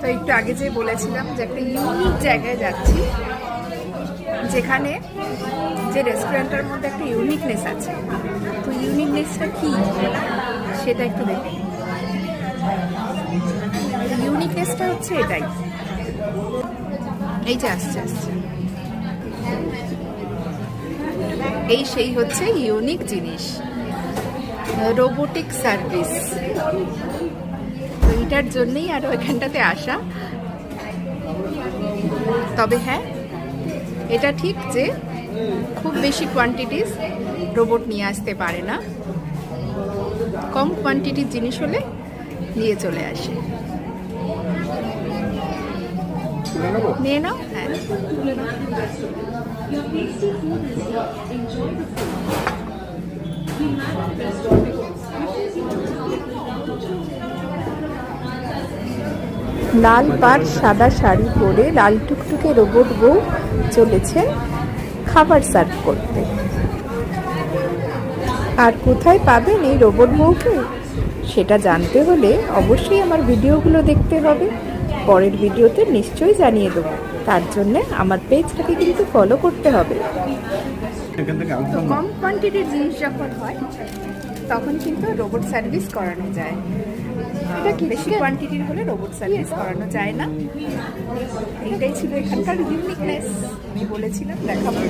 তো একটু আগে যে বলেছিলাম যে একটা ইউনিক জায়গায় যাচ্ছি, যেখানে যে রেস্টুরেন্টের মধ্যে একটা ইউনিকনেস আছে। তো ইউনিকনেসটা কি? সেটা একটু দেখি। ইউনিকনেসটা হচ্ছে এটাই। এই যে আসছে আসছে। এই সেই হচ্ছে ইউনিক জিনিস। রোবোটিক সার্ভিস তো এইটার জন্যই আরও এখানটাতে আসা। তবে হ্যাঁ এটা ঠিক যে খুব বেশি কোয়ান্টিটিস রোবট নিয়ে আসতে পারে না। কম কোয়ান্টিটির জিনিস হলে নিয়ে চলে আসে। নিয়ে নাও হ্যাঁ। লাল পাট সাদা শাড়ি পরে লাল টুকটুকে রোবট বউ চলেছে খাবার সার্ভ করতে। আর কোথায় পাবেন এই রোবট বউকে? সেটা জানতে হলে অবশ্যই আমার ভিডিওগুলো দেখতে হবে। পরের ভিডিওতে নিশ্চয়ই জানিয়ে দেবো। তার জন্যে আমার পেজটাকে কিন্তু ফলো করতে হবে। তো কম কোয়ান্টিটির জিনিস যখন হয় তখন কিন্তু রোবট সার্ভিস করানো যায়। বেশি কোয়ান্টিটির হলে রোবট সার্ভিস করানো যায় না। এইটাই ছিল এখানকার ইউনিকনেস আমি বলেছিলাম দেখাবো।